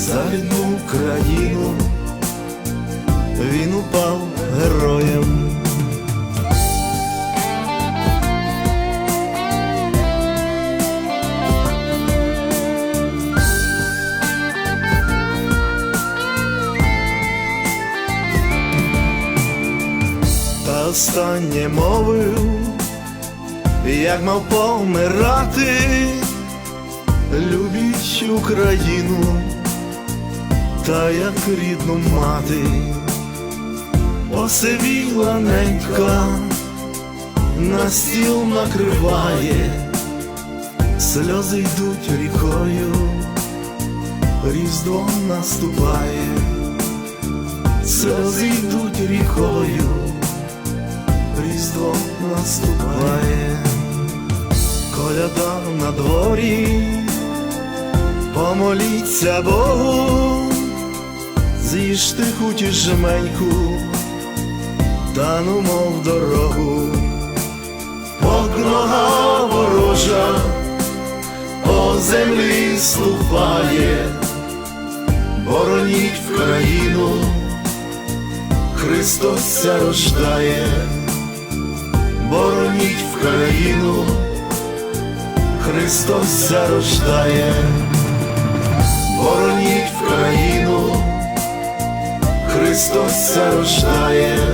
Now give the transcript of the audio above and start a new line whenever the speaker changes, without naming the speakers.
за рідну країну, він упав героєм. Та останнє мовив, як мав помирати, любіть Україну, та як рідну мати, посивіла ненька, на стіл накриває, сльози йдуть рікою, різдво наступає, сльози йдуть рікою, різдво наступає. Коляда на дворі, помоліться Богу, з'їжте хоч жменьку, та ну мов дорогу, Бог нога ворожа, по землі ступає, бороніть в країну, Христос ся рождає, бороніть в країну. Христос зарождає, бороніть Христос зарождає.